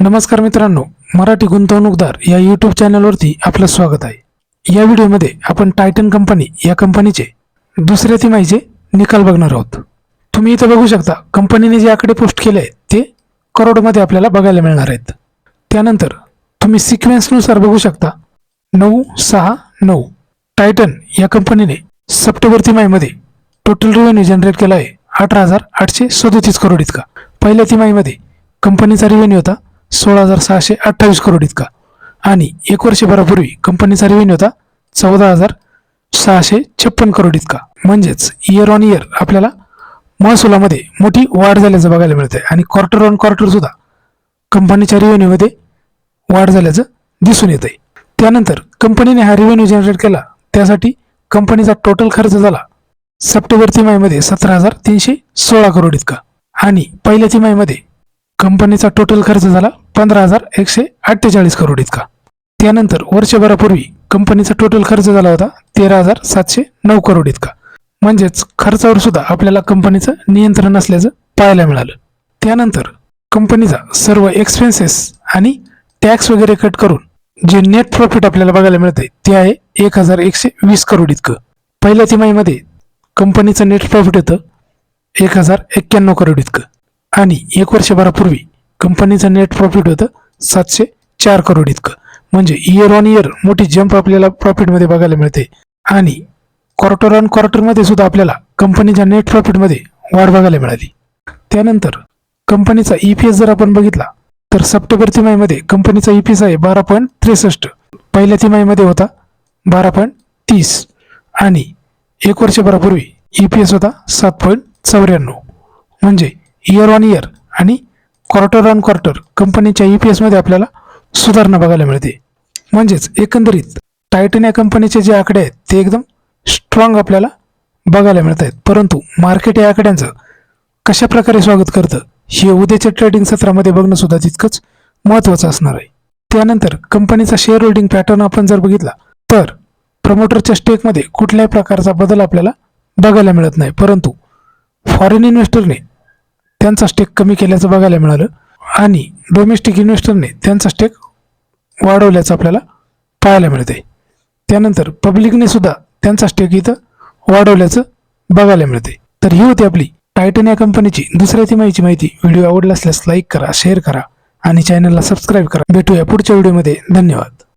नमस्कार मित्रांनो मराठी गुंतवणूकदार या यूट्यूब चॅनलवरती आपलं स्वागत आहे. या व्हिडिओमध्ये आपण टायटन कंपनी या कंपनीचे दुसऱ्या तिमाहीचे निकाल बघणार आहोत. तुम्ही इथं बघू शकता कंपनीने जे आकडे पोस्ट केले आहेत ते करोडमध्ये आपल्याला बघायला मिळणार आहेत. त्यानंतर तुम्ही सिक्वेन्सनुसार बघू शकता नऊ सहा नऊ. टायटन या कंपनीने सप्टेंबर तिमाहीमध्ये टोटल रेव्हेन्यू जनरेट केला आहे अठरा हजार आठशे सदोतीस करोड इतका. पहिल्या तिमाहीमध्ये कंपनीचा रेव्हेन्यू होता सोळा हजार सहाशे अठ्ठावीस करोड इतका. आणि एक वर्षभरापूर्वी कंपनीचा रेव्हेन्यू होता चौदा हजार सहाशे छप्पन करोड इतका. म्हणजेच इयर ऑन इयर आपल्याला महसुलामध्ये मोठी वाढ झाल्याचं बघायला मिळते आणि क्वार्टर ऑन क्वार्टर सुद्धा कंपनीच्या रेव्हेन्यूमध्ये वाढ झाल्याचं दिसून येत आहे त्यानंतर कंपनीने हा रेव्हेन्यू जनरेट केला. त्यासाठी कंपनीचा टोटल खर्च झाला सप्टेंबर तिमाहीमध्ये सतरा हजार तीनशे सोळा करोड इतका. आणि पहिल्या तिमाहीमध्ये कंपनीचा टोटल खर्च झाला पंधरा हजार एकशे अठ्ठेचाळीस करोड इतका. त्यानंतर वर्षभरापूर्वी कंपनीचा टोटल खर्च झाला होता तेरा हजार सातशे नऊ करोड इतका. म्हणजेच खर्चावर सुद्धा आपल्याला कंपनीचं नियंत्रण असल्याचं पाहायला मिळालं. त्यानंतर कंपनीचा सर्व एक्सपेन्सेस आणि टॅक्स वगैरे कट करून जे नेट प्रॉफिट आपल्याला बघायला मिळते ते आहे एक हजार एकशे वीस करोड इतकं. पहिल्या तिमाहीमध्ये कंपनीचं नेट प्रॉफिट होतं एक हजार एक्क्याण्णव करोड इतकं. आणि एक वर्षभरापूर्वी कंपनीचं नेट प्रॉफिट होतं सातशे चार करोड इतकं. म्हणजे इयर ऑन इयर मोठी जंप आपल्याला प्रॉफिटमध्ये बघायला मिळते. आणि क्वार्टर ऑन क्वार्टरमध्ये सुद्धा आपल्याला कंपनीच्या नेट प्रॉफिटमध्ये वाढ बघायला मिळाली. त्यानंतर कंपनीचा ई पी एस जर आपण बघितला तर सप्टेंबर तिमाहीमध्ये कंपनीचा ई पी एस आहे बारा पॉईंट त्रेसष्ट. पहिल्या तिमाहीमध्ये होता बारा पॉईंट तीस. आणि एक वर्षभरापूर्वी ई पी एस होता सात पॉईंट चौऱ्याण्णव. म्हणजे इयर ऑन इयर आणि क्वार्टर ऑन क्वार्टर कंपनीच्या ई पी एसमध्ये आपल्याला सुधारणा बघायला मिळते. म्हणजेच एकंदरीत टायटन या कंपनीचे जे आकडे आहेत ते एकदम स्ट्रॉंग आपल्याला बघायला मिळत आहेत. परंतु मार्केट या आकड्यांचं कशा प्रकारे स्वागत करतं हे उद्याच्या ट्रेडिंग सत्रामध्ये बघणं सुद्धा तितकंच महत्त्वाचं असणार आहे. त्यानंतर कंपनीचा शेअर होल्डिंग पॅटर्न आपण जर बघितला तर प्रमोटरच्या स्टेकमध्ये कुठल्याही प्रकारचा बदल आपल्याला बघायला मिळत नाही. परंतु फॉरेन इन्व्हेस्टरने त्यांचा स्टेक कमी केल्याचं बघायला मिळालं. आणि डोमेस्टिक इन्व्हेस्टरने त्यांचा स्टेक वाढवल्याचं आपल्याला पाहायला मिळते त्यानंतर पब्लिकने सुद्धा त्यांचा स्टेक इथं वाढवल्याचं बघायला मिळते तर ही होती आपली टायटन या कंपनीची दुसऱ्या तिमाहीची माहिती व्हिडिओ आवडला असल्यास लाईक करा शेअर करा आणि चॅनलला सबस्क्राईब करा. भेटूया पुढच्या व्हिडिओमध्ये धन्यवाद.